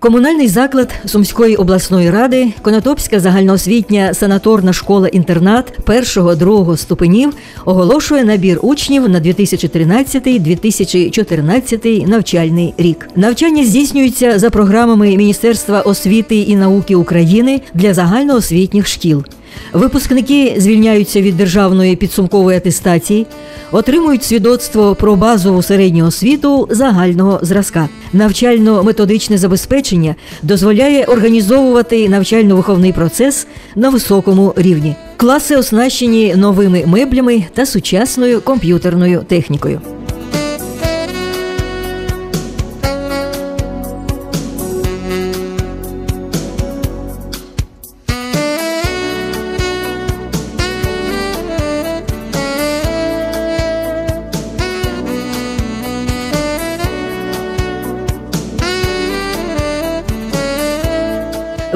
Комунальний заклад Сумської обласної ради, Конотопська загальноосвітня санаторна школа-інтернат першого-другого ступенів оголошує набір учнів на 2013-2014 навчальний рік. Навчання здійснюється за програмами Міністерства освіти і науки України для загальноосвітніх шкіл. Випускники звільняються від державної підсумкової атестації, отримують свідоцтво про базову середню освіту загального зразка. Навчально-методичне забезпечення дозволяє організовувати навчально-виховний процес на високому рівні. Класи оснащені новими меблями та сучасною комп'ютерною технікою.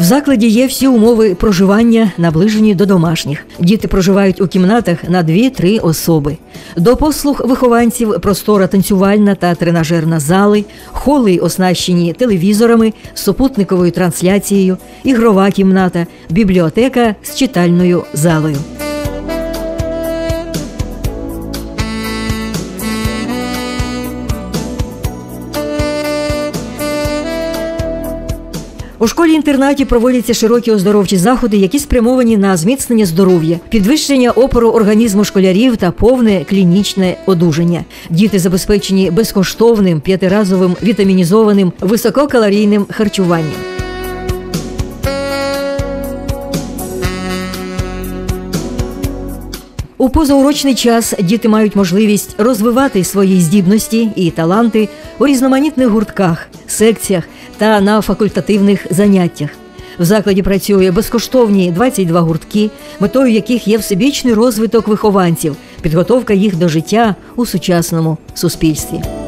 В закладі є всі умови проживання, наближені до домашніх. Діти проживають у кімнатах на 2-3 особи. До послуг вихованців простора танцювальна та тренажерна зали, холи оснащені телевізорами, супутниковою трансляцією, ігрова кімната, бібліотека з читальною залою. У школі-інтернаті проводяться широкі оздоровчі заходи, які спрямовані на зміцнення здоров'я, підвищення опору організму школярів та повне клінічне одужання. Діти забезпечені безкоштовним п'ятиразовим вітамінізованим висококалорійним харчуванням. У позаурочний час діти мають можливість розвивати свої здібності і таланти у різноманітних гуртках, секціях та на факультативних заняттях. В закладі працює безкоштовні 22 гуртки, метою яких є всебічний розвиток вихованців, підготовка їх до життя у сучасному суспільстві.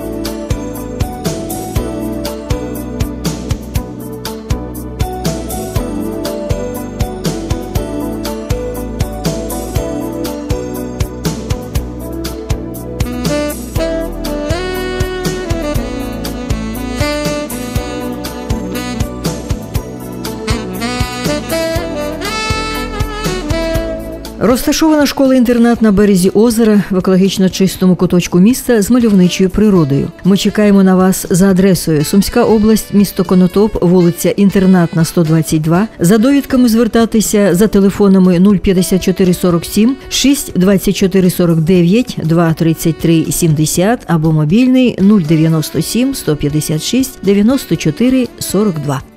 Розташована школа-інтернат на березі озера в екологічно чистому куточку міста з мальовничою природою. Ми чекаємо на вас за адресою Сумська область, місто Конотоп, вулиця Інтернатна, 122. За довідками звертатися за телефонами 054 47 6 24 49 2 33 70 або мобільний 097 156 94 42.